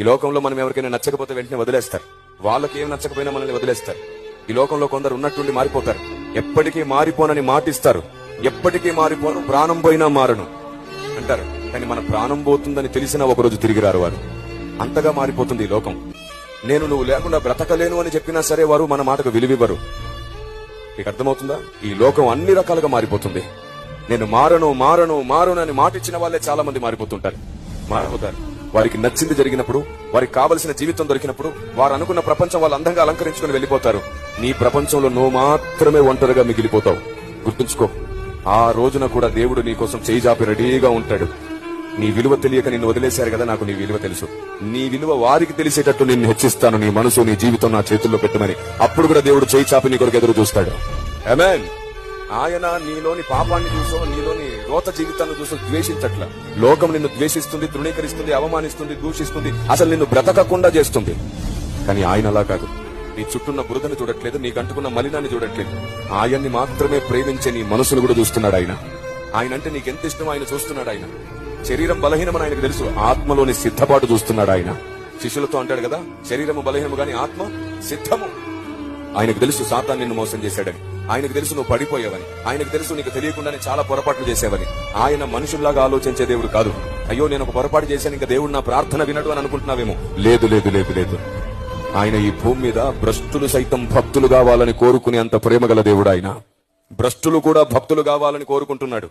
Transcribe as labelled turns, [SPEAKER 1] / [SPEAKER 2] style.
[SPEAKER 1] ఈ లోకంలో మనం ఎవరికైనా నచ్చకపోతే వెంటనే వదిలేస్తారు. వాళ్ళకి ఏం నచ్చకపోయినా మనల్ని వదిలేస్తారు. ఈ లోకంలో కొందరు ఉన్నట్టుండి మారిపోతారు. ఎప్పటికీ మారిపోనని మాటిస్తారు. ఎప్పటికీ మారిపోను ప్రాణం పోయినా మారను అంటారు. కానీ మన ప్రాణం పోతుందని తెలిసినా ఒకరోజు తిరిగి రారు వారు. అంతగా మారిపోతుంది ఈ లోకం. నేను నువ్వు లేకుండా బ్రతకలేను అని చెప్పినా సరే వారు మన మాటకు విలువివ్వరు. మీకు అర్థమవుతుందా? ఈ లోకం అన్ని రకాలుగా మారిపోతుంది. నేను మారను మారను మారను అని మాట ఇచ్చిన వాళ్ళే చాలా మంది మారిపోతుంటారు. మారిపోతారు వారికి నచ్చింది జరిగినప్పుడు వారికి కావలసిన జీవితం దొరికినప్పుడు వారు అనుకున్న ప్రపంచం వాళ్ళు అందంగా అలంకరించుకుని వెళ్ళిపోతారు. నీ ప్రపంచంలో నువ్వు మాత్రమే ఒంటరిగా మిగిలిపోతావు. గుర్తుంచుకో ఆ రోజున కూడా దేవుడు నీ కోసం చేయి జాపి రెడీగా ఉంటాడు. నీ విలువ తెలియక నిన్ను వదిలేశారు కదా నాకు నీ విలువ తెలుసు. నీ విలువ వారికి తెలిసేటట్టు నిన్ను హెచ్చిస్తాను. నీ మనసు నీ జీవితం నా చేతుల్లో పెట్టమని అప్పుడు కూడా దేవుడు చేయి చాపి నీ కొరకు ఎదురు చూస్తాడు. ఆమేన్ ఆయన నీలోని పాపాన్ని చూసో నీలోని రోత జీవితాన్ని చూసో ద్వేషించట్ల. లోకం నిన్ను ద్వేషిస్తుంది తృణీకరిస్తుంది అవమానిస్తుంది దూషిస్తుంది. అసలు నిన్ను బ్రతకకుండా చేస్తుంది. కానీ ఆయన అలా కాదు. నీ చుట్టూన్న బురదను చూడట్లేదు నీకు అంటుకున్న మలినాన్ని చూడట్లేదు. ఆయన్ని మాత్రమే ప్రేమించే నీ మనసును కూడా చూస్తున్నాడు ఆయన. ఆయన అంటే నీకెంత ఇష్టం ఆయన చూస్తున్నాడు ఆయన. శరీరం బలహీనమని ఆయనకు తెలుసు. ఆత్మలోని సిద్ధపాటు చూస్తున్నాడు ఆయన. శిష్యులతో అంటాడు కదా శరీరము బలహీనము గాని ఆత్మ సిద్ధము. ఆయనకు తెలుసు సాతాన్ నిన్ను మోసం చేశాడని. ఆయనకు తెలుసు నువ్వు పడిపోయావని. ఆయనకు తెలుసు నీకు తెలియకుండానే చాలా పొరపాట్లు చేసేవని. ఆయన మనుషుల్లాగా ఆలోచించే దేవుడు కాదు. అయ్యో నేను ఒక పొరపాటు చేశాను ఇంకా దేవుడు నా ప్రార్థన వినడు అని అనుకుంటున్నావేమో. లేదు లేదు లేదు లేదు. ఆయన ఈ భూమి మీద భ్రష్టులు సైతం భక్తులు కావాలని కోరుకునే అంత ప్రేమ గల దేవుడు ఆయన. భ్రష్టులు కూడా భక్తులు కావాలని కోరుకుంటున్నాడు.